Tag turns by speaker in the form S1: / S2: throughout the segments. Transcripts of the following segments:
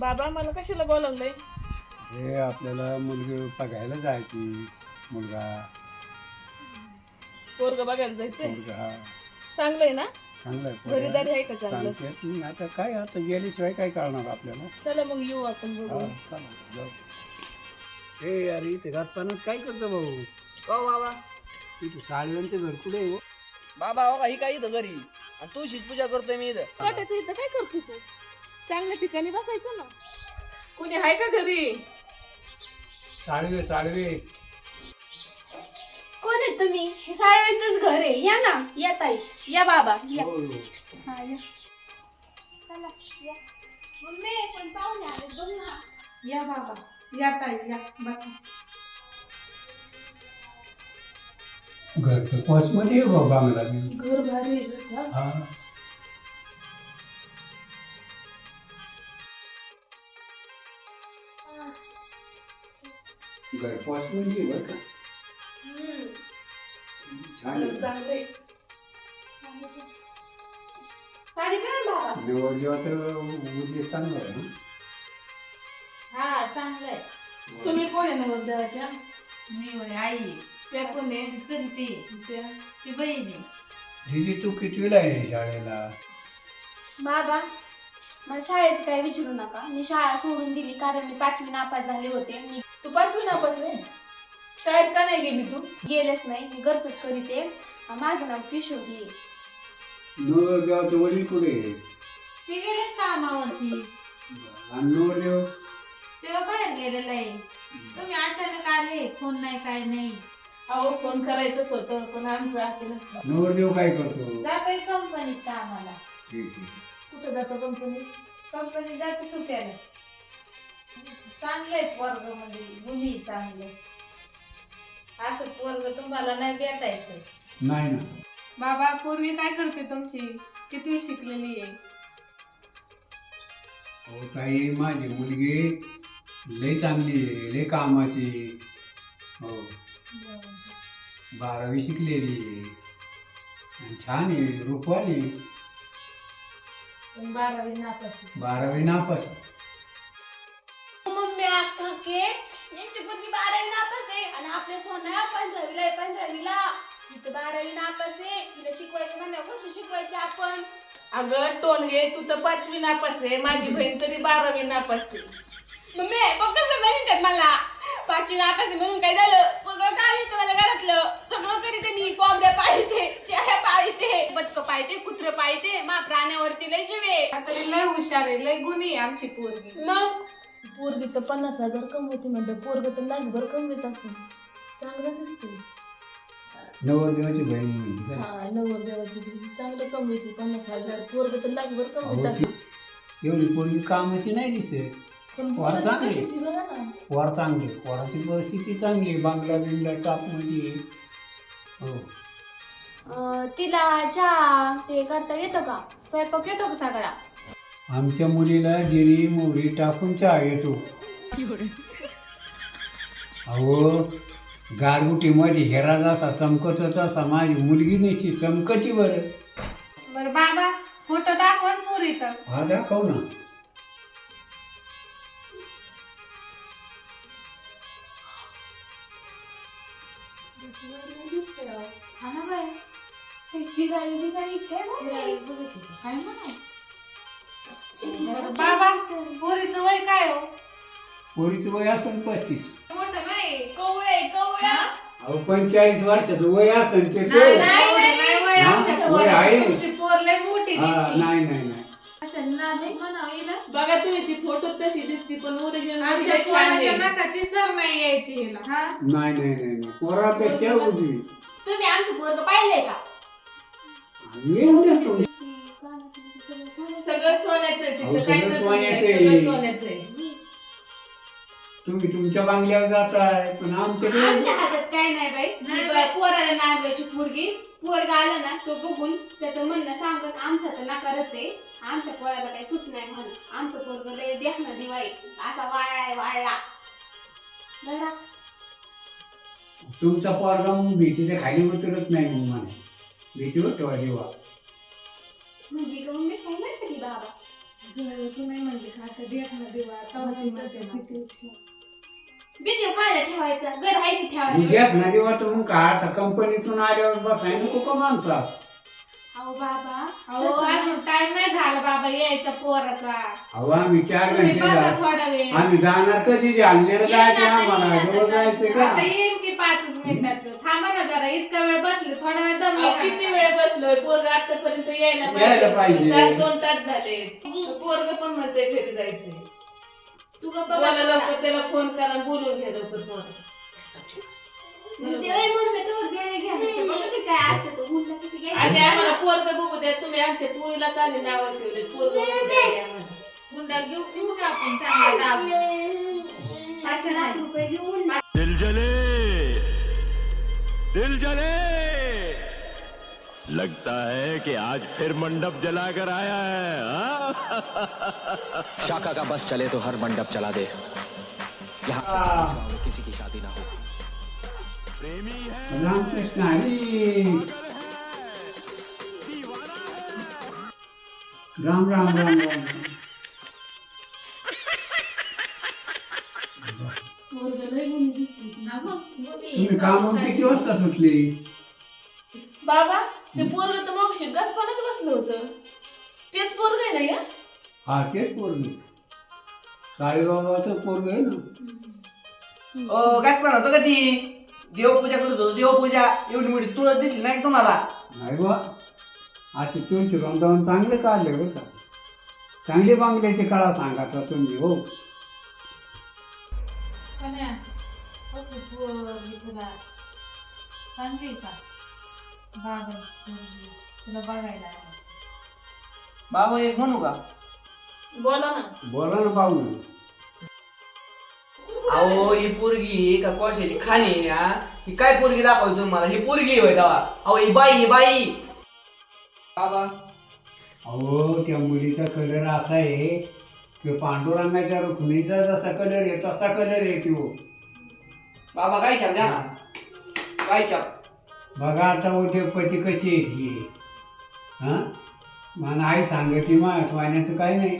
S1: बाबा मला कशाला बोलावलंय?
S2: हे आपल्याला मुलगी बघायला जायची. मुलगा
S1: पोरग बघायला जायचंय?
S2: मुलगा हा.
S1: चांगलंय ना?
S2: चांगला आहे.
S1: घरीदारी. आहे का चांगलं?
S2: सांगते. हं, आता काय आता गेल्याशिवाय काय कळणार आपल्याला?
S1: चला मग येऊ आपण
S2: हा,
S1: बघू
S2: चला, जाऊ. ए अरे इथे घात पाण्यात काय करतो भाऊ?
S3: हो बाबा.
S2: इथे साडव्यांचं घर कुठे आहे? हो?
S3: बाबा हो का? ही काय इथं घरी? आणि तुळशीची पूजा करतोय मी इथं.
S1: वाटायचं इथं काय करतो तू? चांगल्या ठिकाणी बसायचं ना. कोणी आहे का घरी?
S2: साडवे साडवे
S4: कोण आहे तुम्ही? हे साळव्यांचंच घर आहे. या ना. या ताई. या बाबा. या.
S2: हो,
S4: या. चला, या. मम्मी पण पाहुणे आले बघ ना. या बाबा. या ताई या. बसा.
S2: घर तर पोच मध्ये आहे बाबा बांगला.
S1: घर भारी आहे बरं का?
S2: हा. मध्ये आहे बरं का छान आहे.
S1: चांगलंय
S4: पाणी प्या ना बाबा.
S2: उद्या चांगलं आहे ना?
S1: हा चांगलंय तुम्ही कोण आहे नवरदेवाच्या
S5: मी आई
S1: त्या कोण आहे
S5: चलती
S1: त्या
S5: ती बहीण
S2: दिदी तू कितवीला आहे शाळेला?
S4: बाबा मला शाळेचं काही विचारू नका. मी शाळा सोडून दिली कारण मी पाचवी नापास झाले होते. मी
S1: तू पाचवी नापास नाही? शाळेत का नाही गेली तू?
S4: गेलेच नाही. मी घरचंच करीते. माझं नाव किशोरी आहे.
S2: नवरदेवाचं वडील कुठे?
S5: ती गेलेत कामावरती.
S2: आणि नवरदेव?
S5: तेव्हा बाहेर गेलेला आहे. तुम्ही अचानक आले. फोन नाही काय नाही.
S1: अहो फोन करायचंच होतं पण आमचं अचानक
S2: नवरदेव काय करतो?
S5: जातोय कंपनीत कामाला.
S2: ठीक आहे.
S1: कुठं जातो कंपनी?
S5: कंपनी जाते सुट्याला. चांगलंय पोरगमध्ये गुन्हे चांगले. असं पोरग तुम्हाला नाही भेटायचं.
S2: नाही ना.
S1: बाबा पूर्वी काय करते तुमची? कितवी शिकलेली आहे?
S2: हो ताई माझी मुलगी लय चांगली आहे लय कामाची हो. बारावी शिकलेली आहे. आणि छान आहे रूपवान आहे.
S1: पण बारावी नापास.
S2: बारावी नापास.
S4: काके यांची मुलगी बारावी नापास आहे. आणि आपल्या सोन्या पंधरावीला आहे पंधरावीला. इथं बारावी नापास आहे. तिला शिकवायचं म्हणल्यावर कसं शिकवायचे आपण?
S1: अगं टोनगे तू तर पाचवी नापास आहे. माझी बहीण तरी बारावी नापास आहे.
S4: मम्मी बघ कसं म्हणतात मला. पाचवी नापास आहे म्हणून काय झालं? सगळं काम येतं मला घरातलं. सगळं करीते मी. कोंबड्या पाळीते शेळ्या पाळीते बदक पाळीते कुत्र पाळीते. मा प्राण्यावरती लय जीवे
S1: तरी लय हुशार आहे. लय गुणी आहे आमची पोरगी.
S4: मग?
S1: पोरगी तर पन्नास हजार कमवते म्हणजे पोरग तर लाखभर कमवत असेल. चांगलं दिसते
S2: नवरदेवाची बहीण मुलगी काय?
S1: हा नवरदेवाची बहीण चांगलं कमवते पन्नास हजार. पोरग तर लाखभर कमवत
S2: अहो,
S1: असेल
S2: एवढी पोरगी कामाची नाही दिसते.
S1: पण
S2: चांगली.
S1: कशी ती बघा ना.
S2: पोर चांगली पोराची परिस्थिती चांगली आहे. बांगला बिंगला टॉपमध्ये आहे. हो.
S4: अं, तिला चहा ते करता येतं का? स्वयंपाक येतो का सगळा?
S2: आमच्या मुलीला जिरी मोहरी टाकून चहा येतो. अहो गारगुटीमध्ये हेरा जसा चमकत तसा माझी मुलगी नाही चमकती बरं.
S5: बर बाबा फोटो दाखवा ना पुरीचा.
S2: हा दाखव ना.
S5: हा ना बाय
S4: ती गाडी बिगाडी काय.
S5: काय म्हणा बाबा पोरीचं वय काय हो?
S2: पोरीचं वय असेल पस्तीस.
S4: मोठं नाही कवळे कवळा.
S2: अहो पंचेचाळीस वर्षाचं वय असेल
S5: नाही
S2: त्याचं
S5: नाही नाही, वय
S2: हा?
S5: आमच्या
S2: वय आहे.
S5: तुमची पोर लय मोठी
S2: हा
S5: दिसती
S2: नाही नाही नाही.
S5: असं नाजूक म्हणावं हिला.
S1: बघा तुम्ही ती फोटो तशी दिसती पण ओरिजिनल
S5: आमच्या पोराच्या नाकाची सर नाही यायची हिला. हा?
S2: नाही नाही नाही नाही. पोरापेक्षा उजवी.
S4: तुम्ही आमचं पोरग पाहिलंय का?
S2: द्या तुम्ही.
S1: सगळं सोन्याचं आहे
S2: अहो,
S1: तिचं काय
S2: सगळं
S1: तर
S2: सोन्याचं
S1: नाही,
S2: आहे.
S1: सगळं सोन्याचं आहे.
S2: तुम्ही तुमच्या बांगल्यावर जाताय पण आमच्याकडे
S4: आमच्या हातात काय नाही बाई.
S5: नाही
S4: जी
S5: बाई.
S4: पोराला नांदवायची पोरगी. पोरगा आला ना तो बघून त्याचं म्हणणं सांगत आमचा तर नकारच आहे. आमच्या पोराला काही सुट नाही म्हणून. आमचं पोरग लय देखणं दिवाळी असा वाळलाय वाळला. जरा
S2: तुमचा पोरगा मग भीतीच्या खाली उतरत नाही मग मला भीतीवर ठेवा देवा.
S4: म्हणजे का मम्मी बाबा.
S5: तू नाही म्हणली का? आता देख ना तवा ती किती
S4: ठेवायचा. घर आहे की ठेवायला.
S2: नाही का? आता कंपनीतून आल्यावर बसायला नको का माणसा
S4: अहो बाबा
S5: अहो अजून टाइम नाही झाला बाबा यायचा पोराचा.
S2: अहो आम्ही चार
S5: तुम्ही
S2: घंटे
S5: बसा
S2: जा-
S5: थोडा वेळ.
S2: आम्ही जाणार कधी? जालन्याला जायचं आम्हाला. जवळ
S5: आता.
S2: जायचं का?
S5: आता येईन की पाचच मिनिटात. थांबा ना जरा इतका वेळ बसले थोडा वेळ
S1: अहो, किती वेळ बसलोय? पोरग आतापर्यंत यायला
S2: यायला पाहिजे.
S1: तास दोन तास झाले. पोरग पण म्हणते घरी जायचंय.
S4: तू गप्प
S1: बोला
S4: बस
S1: लवकर त्याला फोन करा बोलून घ्या लवकर पोरं.
S4: मग ते "ओय, म्हणलं तर घ्या घ्या बघा ते काय असतं तो म्हणलं तर ते
S1: आधी
S4: घ्यायचं.
S1: आम्हाला पोरग बघू द्या तुम्ही आमच्या पोरीला चांगली नावं ठेवले पोरग बघू द्या आम्हाला.
S5: हुंडा घेऊ घेऊ का आपण चांगला
S4: लाख रुपये घेऊन
S6: दिल जले दिल जले लगता है कि आज फिर मंडप जलाकर आया है?
S7: शाखा का बस चले तो हर मंडप चला दे यहाँ किसी की शादी ना है
S2: रामकृष्ण हरी! राम राम राम राम.
S5: हा
S2: तुम्ही कामावर किती वाजता सुटली?
S1: बाबा ते पोरग तर मग गचपानच बसलं होतं. तेच पोरग आहे ना या?
S2: हा तेच पोरगी साईबाबाचं पोरग आहे ना?
S3: ओ काय पण होतं का ती? देवपूजा करत होतो. देवपूजा एवढी मोठी तुळस दिसली नाही का तुम्हाला?
S2: नाही बा असे तुळशी वृंदावन चांगले काढले बरं का. चांगले बांगल्याची कळा सांगा आता तुम्ही हो.
S5: सोन्या, तुला का? बाबा पोरगी. तुला बघायला आहे.
S3: बाबा एक म्हणू का?
S1: बोला ना.
S2: बोला ना पाहू
S3: अहो ही पोरगी का कोळशाची खाणी ना ही काय पोरगी दाखवायची तुम्हाला ही पोरगी होय का अहो ही बाई ही बाई. बाबा.
S2: अहो त्या मुलीचा कलर असा आहे की पांडुरंगाच्या रुक्मिणीचा जसा कलर आहे तसा कलर आहे तो.
S3: बाबा काय छाप द्या. ना काय छाप
S2: बघा आता उद्योगपती कशी आहे ती हां? मला आई सांगते मा स्वाण्याचं काय नाही.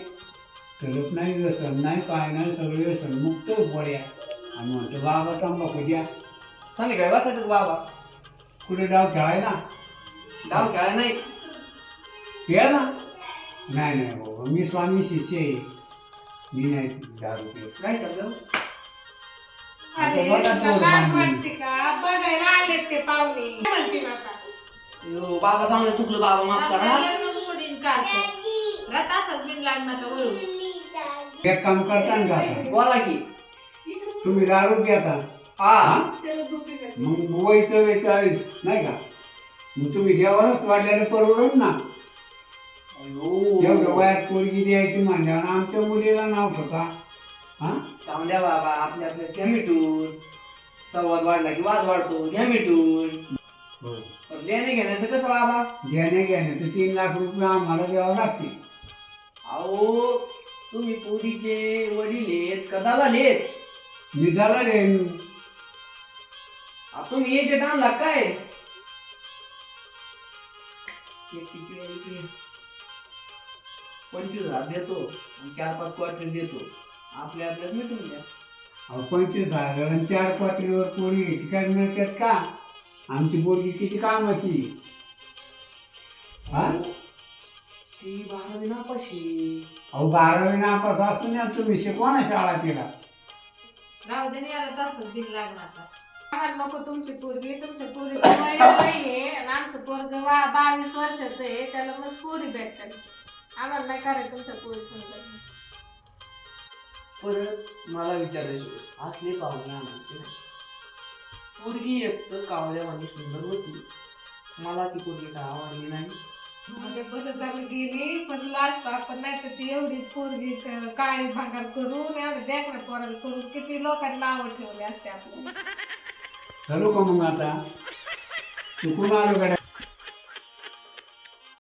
S2: करत नाही व्यसन नाही काय नाही सगळं व्यसन मुक्त बऱ्या आणि म्हणतो बाबा तंबाखू द्या.
S3: संध्याकाळी बसायचं बाबा?
S2: कुठे डाव खेळायला?
S3: डाव खेळायला नाही.
S2: घ्या ना. नाही नाही बाबा मी स्वामी शिष्य आहे. मी नाही दारू पित.
S3: काय छाप जाऊ
S5: अरे,
S2: बघा
S5: तुला
S2: पोर
S5: लाज
S2: बांधली.
S5: वाटते का बघायला आलेत ते पाहुणे. काय म्हणते ना आता?
S3: यो, बाबा चांगलं चुकलं बाबा माफ
S5: आपलं
S3: करा
S5: लग्न मोडीन काढतो रथ असत
S2: एक काम करता ना आता?
S3: बोला की.
S2: तुम्ही दारू घेता
S3: हा.
S2: हा? मग वयचं वेचाळीस नाही का? मग तुम्ही देवालाच वाढल्याने परवडत ना. एवढं
S3: अयो.
S2: वयात पोरगी द्यायची म्हणल्यावर आमच्या मुलीला नाव ठेवता. हा?
S3: जाऊन द्या बाबा आपल्या आपल्या घ्या मिटून संवाद वाढला की वाद वाढतो. घ्या मिटून पण देणे घेण्याचं कसं बाबा?
S2: घेण्या घेण्याचं तीन लाख रुपये आम्हाला द्यावं लागते
S3: अहो तुम्ही पोरीचे वडील आहेत कदा झालेत
S2: मी झाला रे
S3: आ, तुम्ही याचे आणला काय? इकडे. पंचवीस हजार देतो आणि चार पाच क्वार्टर देतो. आपल्या आपल्यात मिटून द्या.
S2: अहो, पंचवीस हजार आणि चार पातळीवर पोरगी किती काय मिळतात का? आमची पोरगी किती कामाची हा?
S3: ती बारावी नापाशी
S2: अहो बारावी नापास असून या तुम्ही शिकवा ना शाळा तिला.
S5: राहू दे ना याला तसंच बिन लग्नाचा आम्हाला नको तुमची पोरगी तुमच्या पोरीचं वय नाहीये आणि आमचं पोरग वा बावीस वर्षाचं आहे त्याला मग पोरी भेटतात. आम्हाला नाही करायचं तुमच्या पोरी
S3: परत मला विचारायचं असले पाहुणे आणायचे नाही. पोरगी एक तर कावळ्यावानी सुंदर होती. मला ती पोरगी काय आवडली नाही.
S5: म्हणजे गेली पण लास्ट आपण नाही तर ती एवढी पोरगी काळी भांगार करून एवढं देखणं पोराला करून किती लोकांना नावं ठेवले असते आपल्याला
S2: का मग आता? चुकून आलो गड्या?